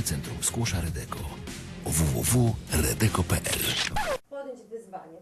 Handlowe Centrum Skłosza Redeko. Www.redeko.pl Podjąć wyzwanie,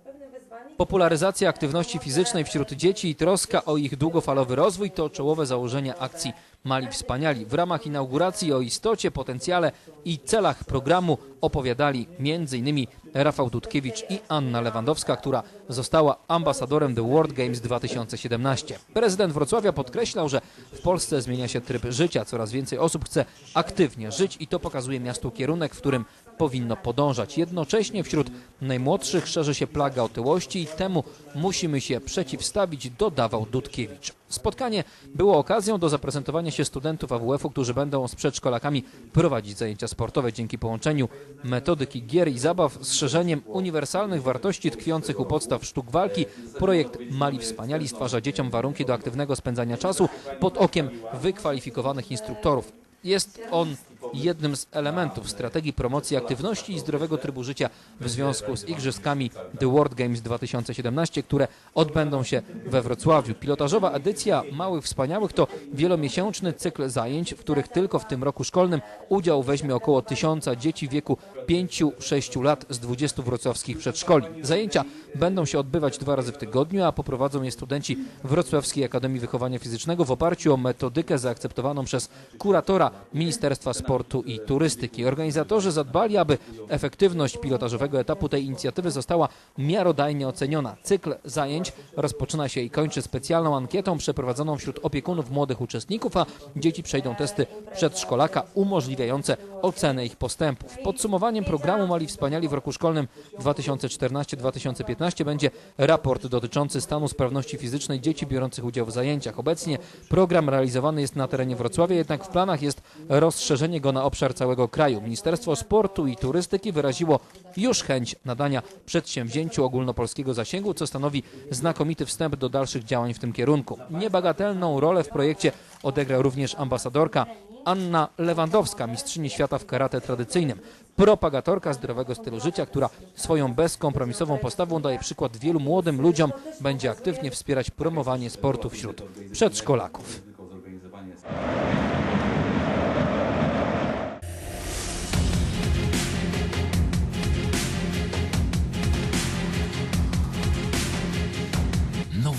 Popularyzacja aktywności fizycznej wśród dzieci i troska o ich długofalowy rozwój to czołowe założenie akcji Mali Wspaniali. W ramach inauguracji o istocie, potencjale i celach programu opowiadali m.in. Rafał Dudkiewicz i Anna Lewandowska, która została ambasadorem The World Games 2017. Prezydent Wrocławia podkreślał, że w Polsce zmienia się tryb życia. Coraz więcej osób chce aktywnie żyć i to pokazuje miastu kierunek, w którym powinno podążać. Jednocześnie wśród najmłodszych szerzy się plaga otyłości i temu musimy się przeciwstawić, dodawał Dudkiewicz. Spotkanie było okazją do zaprezentowania się studentów AWF-u, którzy będą z przedszkolakami prowadzić zajęcia sportowe dzięki połączeniu metodyki gier i zabaw z szerzeniem uniwersalnych wartości tkwiących u podstaw sztuk walki. Projekt Mali Wspaniali stwarza dzieciom warunki do aktywnego spędzania czasu pod okiem wykwalifikowanych instruktorów. Jest on jednym z elementów strategii promocji aktywności i zdrowego trybu życia w związku z Igrzyskami The World Games 2017, które odbędą się we Wrocławiu. Pilotażowa edycja Małych Wspaniałych to wielomiesięczny cykl zajęć, w których tylko w tym roku szkolnym udział weźmie około tysiąca dzieci w wieku 5-6 lat z 20 wrocławskich przedszkoli. Zajęcia będą się odbywać dwa razy w tygodniu, a poprowadzą je studenci Wrocławskiej Akademii Wychowania Fizycznego w oparciu o metodykę zaakceptowaną przez kuratora Ministerstwa Sportu i Turystyki. Organizatorzy zadbali, aby efektywność pilotażowego etapu tej inicjatywy została miarodajnie oceniona. Cykl zajęć rozpoczyna się i kończy specjalną ankietą przeprowadzoną wśród opiekunów młodych uczestników, a dzieci przejdą testy przedszkolaka umożliwiające ocenę ich postępów. Podsumowaniem programu Mali Wspaniali w roku szkolnym 2014-2015 będzie raport dotyczący stanu sprawności fizycznej dzieci biorących udział w zajęciach. Obecnie program realizowany jest na terenie Wrocławia, jednak w planach jest rozszerzenie go na obszar całego kraju. Ministerstwo Sportu i Turystyki wyraziło już chęć nadania przedsięwzięciu ogólnopolskiego zasięgu, co stanowi znakomity wstęp do dalszych działań w tym kierunku. Niebagatelną rolę w projekcie odegra również ambasadorka Anna Lewandowska, mistrzyni świata w karate tradycyjnym, propagatorka zdrowego stylu życia, która swoją bezkompromisową postawą daje przykład wielu młodym ludziom, będzie aktywnie wspierać promowanie sportu wśród przedszkolaków.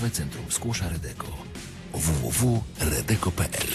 Nowe Centrum Skłosza Redeko. www.redeko.pl